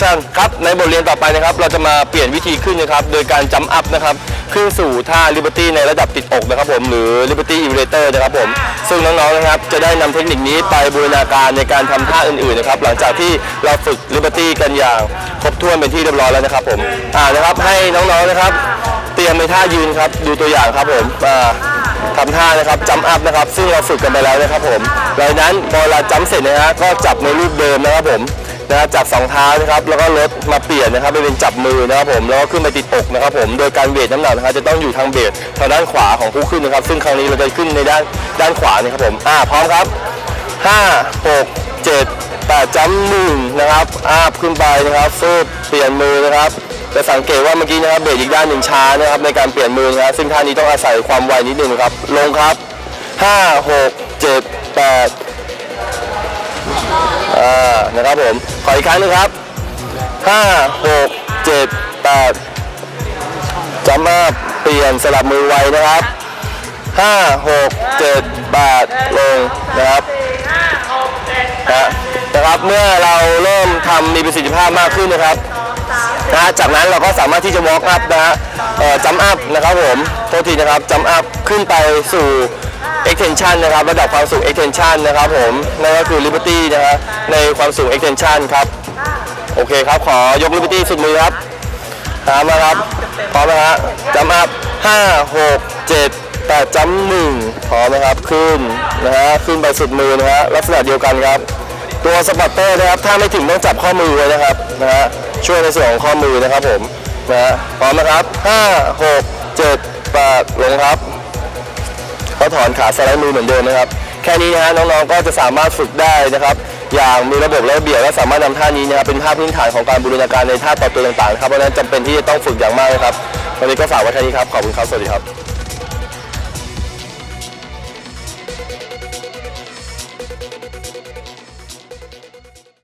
ชั่นครับในบทเรียนต่อไปนะครับ เราจะมาเปลี่ยนวิธีขึ้นนะครับ โดยการจัมอัพนะครับ ขึ้นสู่ท่า Liberty ในระดับติดอกนะครับผม หรือ Liberty Elevator นะครับผม ซึ่งน้องๆนะครับ จะได้นำเทคนิคนี้ไปบูรณาการในการทำท่าอื่นๆนะครับ หลังจากที่เราฝึก Liberty กันอย่างครบถ้วนเป็นที่เรียบร้อยแล้วนะครับผม อ่านะครับ ให้น้องๆนะครับ เตรียมในท่ายืนครับ ดูตัวอย่างครับผม อ่าทำท่านะครับจัมอัพนะครับ ซึ่งเราฝึกกันไปแล้วนะครับผมหลังจากนั้นพอเราจัมเสร็จนะฮะ ก็จับในรูปเดิมนะครับผม นะจับสองเท้านะครับแล้วก็ลดมาเปลี่ยนนะครับไปเป็นจับมือนะครับผมแล้วก็ขึ้นไปติดอกนะครับผมโดยการเบรน้ำหนักนะครับจะต้องอยู่ทางเบรทางด้านขวาของผู้ขึ้นนะครับ ซึ่งครั้งนี้เราจะขึ้นในด้านด้านขวานี่ครับผมอ่าพร้อมครับห้าหกเจ็ดแปดจัมหนึ่งนะครับอาบขึ้นไปนะครับฟืบเปลี่ยนมือนะครับจะสังเกตว่าเมื่อกี้นะครับเบรกอีกด้านหนึ่งช้านะครับในการเปลี่ยนมือนะครับซึ่งท่านี้ต้องอาศัยความไวนิดนึงครับลงครับ5 6 7 8อ่า นะครับผม ขออีกครั้งหนึงครับ5 6 7 8จัมมาเปลี่ยนสลับมือไวนะครับ5 6 7 8ลงนะครับนะนะครับเมื่อเราเริ่มทำมีประสิทธิภาพมากขึ้นนะครับนะจากนั้นเราก็สามารถที่จะ walk up นะฮะจัมอัพนะครับผมโทษทีนะครับจัมอัพขึ้นไปสู่ extension นะครับระดับความสูง extension นะครับผมนั่นก็คือ liberty นะฮะในความสูง extension ครับโอเคครับขอยก liberty สุดมือครับหามาครับพร้อมนะฮะจัมอัพ5 6 7 8จัมหนึ่งพร้อมนะครับขึ้นนะฮะขึ้นไปสุดมือนะฮะลักษณะเดียวกันครับ ตัวสปอตเตอร์นะครับถ้าไม่ถึงต้องจับข้อมือไว้นะครับนะฮะช่วยในส่วนของข้อมือนะครับผมนะฮะพร้อมนะครับ5 6 7 8ลงครับ ก็ถอนขาสไลด์มือเหมือนเดิมนะครับ แค่นี้นะฮะน้องๆก็จะสามารถฝึกได้นะครับ อย่างมีระบบและระเบียบและสามารถนำท่านี้นะครับเป็นภาพพื้นฐานของการบูรณาการในท่าต่อตัวต่างๆครับเพราะฉะนั้นจำเป็นที่จะต้องฝึกอย่างมากนะครับวันนี้ก็ฝากไว้แค่นี้ครับขอบคุณครับสวัสดีครับ